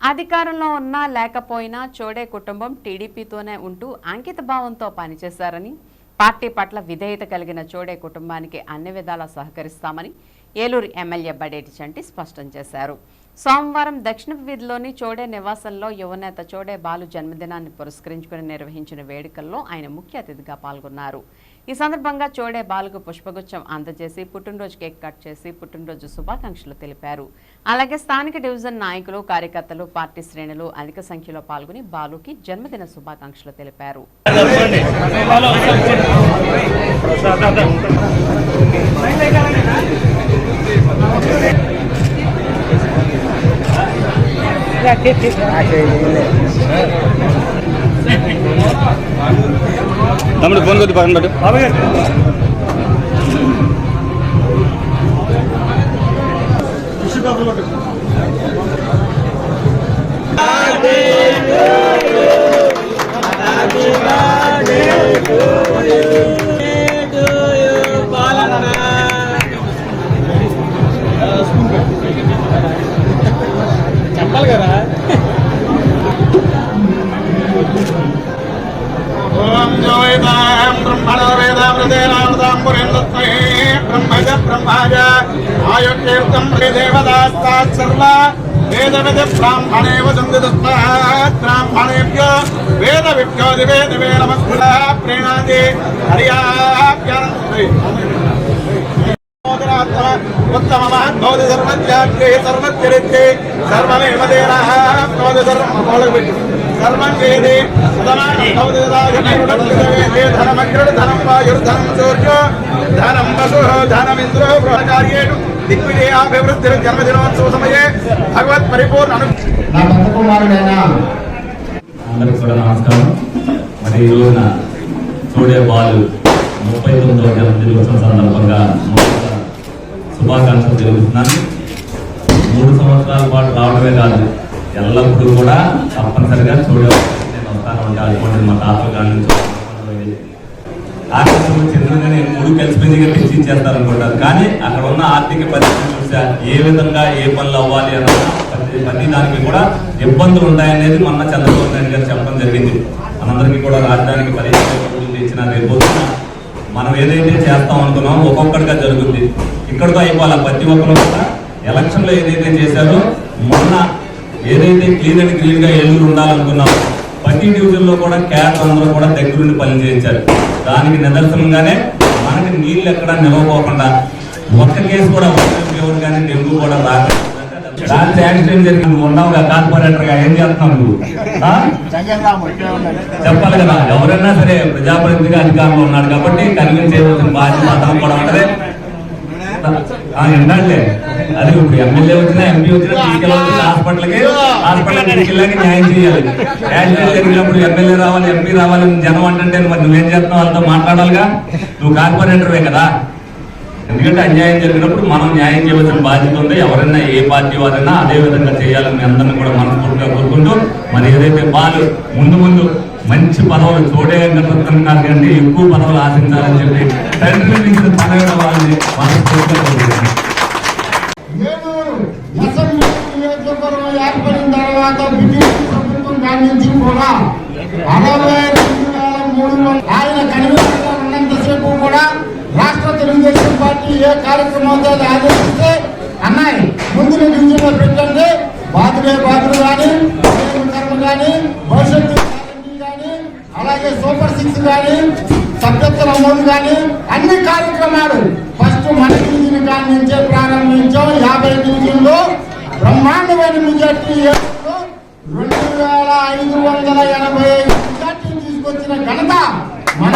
అధికారంలో ఉన్నా లేకపోయినా చోడే కుటుంబం టీడీపీతోనే ఉంటూ అంకిత భావంతో పనిచేశారని పార్టీ పట్ల విధేయత కలిగిన చోడే కుటుంబానికి అన్ని విధాలా సహకరిస్తామని ఏలూరు ఎమ్మెల్యే బడేటి చంటి స్పష్టం చేశారు. సోమవారం దక్షిణ వీధిలోని చోడే నివాసంలో యువనేత చోడే బాలు జన్మదినాన్ని పురస్కరించుకుని నిర్వహించిన వేడుకల్లో ఆయన ముఖ్య అతిథిగా పాల్గొన్నారు. ఈ సందర్భంగా చోడే బాలుకు పుష్పగుచ్చం అందజేసి పుట్టినరోజు కేక్ కట్ చేసి పుట్టినరోజు శుభాకాంక్షలు తెలిపారు. అలాగే స్థానిక డివిజన్ నాయకులు కార్యకర్తలు పార్టీ శ్రేణులు అధిక సంఖ్యలో పాల్గొని బాలుకి జన్మదిన శుభాకాంక్షలు తెలిపారు. നമ്മുടെ ഫോൺ കൊത്തി പറയാൻ പറ്റും. കൃഷി ఆయుర్కీర్తం దేవదాస్తాత్ సర్వ వేదవిద బ్రాహ్మణే వసందితస్మాత్ బ్రాహ్మణేభ్యో వేద విభ్యోది నమస్కృత ప్రేణాది హరియాభ్యానంది సర్వత్యాగ్రే సర్వత్యరిత్తే సర్వమేవ దేనః భవతి సర్వం మొదలు పెట్టు. సర్వం చేది. భవతి ధనమగ్రుడు ధనం వాయుర్ధనం సూర్యో. ధనం వసు ధనమింద్రో బృహకార్యేషు. దిగ్విజయాభివృద్ధి జన్మదినోత్సవ సమయే భగవత్ పరిపూర్ణ అందరికి కూడా నమస్కారం. మరి ఈ రోజున చూడే బాలు ముప్పై తొమ్మిదవ జన్మదినోత్సవం సందర్భంగా శుభాకాంక్షలు తెలుపుతున్నాను. మూడు సంవత్సరాల పాటు రావడమే కాదు ఎల్లప్పుడూ కూడా తప్పనిసరిగా చూడవచ్చు నేను వస్తాను అంటే అటువంటి మా తాతల కాడి నుంచి ఆర్థిక చంద్రుగా నేను మూడు కలిసిపోయిందిగా పెంచి అనుకుంటారు కానీ అక్కడ ఉన్న ఆర్థిక పరిస్థితి చూసా ఏ విధంగా ఏ పనులు అవ్వాలి అన్న ప్రతి దానికి కూడా ఇబ్బందులు ఉన్నాయనేది మొన్న చంద్రబాబు నాయుడు గారు చెప్పడం జరిగింది. మనందరికీ కూడా రాజధానికి పదిహేను ఇచ్చిన రేపు మనం ఏదైతే చేస్తాం అనుకున్నామో ఒక్కొక్కటిగా జరుగుద్ది. ఇక్కడితో అయిపోవాలి? ప్రతి ఒక్కరు కూడా ఎలక్షన్లో ఏదైతే చేశారో మొన్న ఏదైతే క్లీన్ అండ్ క్లీన్గా ఏలూరు ఉండాలనుకున్నామో ప్రతి డివిజన్లో కూడా క్యాట్ అందరూ కూడా దగ్గరుండి పని చేయించారు. దానికి నిదర్శనంగానే మనకి నీళ్ళు ఎక్కడ నిలవకోకుండా ఒక్క కేసు కూడా ఎవరు కానీ డెంగ్యూ కూడా రాలేదు దాని యాక్సిడెంట్ జరిగింది? ఉన్నావుగా కార్పొరేటర్గా ఏం చేస్తున్నావు నువ్వు? చెప్పాలి కదా ఎవరైనా సరే ప్రజాప్రతినిధిగా అధికారంలో ఉన్నాడు కాబట్టి కన్విన్స్ చేయవలసిన బాధ్యత అతను కూడా ఉంటది. ఆ, అది ఇప్పుడు ఎమ్మెల్యే వచ్చినా ఎంపీ వచ్చినా తీసుకెళ్ళాలి హాస్పిటల్కి హాస్పిటల్కి తీసుకెళ్ళాక న్యాయం చేయాలి. యాక్సిడెంట్ జరిగినప్పుడు ఎమ్మెల్యే రావాలి ఎంపీ రావాలి జనం అంటే మరి నువ్వేం చేస్తున్నావు? వాళ్ళతో మాట్లాడాలిగా? నువ్వు కార్పొరేటర్వే కదా. ఎందుకంటే అన్యాయం జరిగినప్పుడు మనం న్యాయం చేయవలసిన బాధ్యత ఉంది. ఎవరైనా ఏ పార్టీ వారైనా అదే విధంగా చేయాలని అందరినీ అందరిని కూడా మనస్ఫూర్తిగా కోరుకుంటూ మరి ఏదైతే బాలు ముందు ముందు మంచి పదవులు చూడే వెంకటరత్నం కంటే ఎక్కువ పదవులు ఆశించాలని చెప్పి తండ్రి నుంచి పదవిన వాళ్ళని మనస్ఫూర్తిగా తర్వాత మూడు ఆయన కన్వీనర్గా ఉన్నంతసేపు కూడా రాష్ట్ర తెలుగుదేశం పార్టీ ఏ కార్యక్రమం ఆదరిస్తే అన్నాయి ముందు డివిజన్లో పెట్టండి. బాతులే కానీ కానీ భవిష్యత్తు అలాగే సూపర్ సిక్స్ కానీ సభ్యత్వ అమౌంట్ కానీ అన్ని కార్యక్రమాలు ఫస్ట్ మన డివిజన్ కాడి నుంచే ప్రారంభించాం యాభై డివిజన్లో బ్రహ్మాండమైన మెజార్టీ రెండు వేల ఐదు వందల ఎనభై ఐదు మెజార్టీ తీసుకొచ్చిన ఘనత మన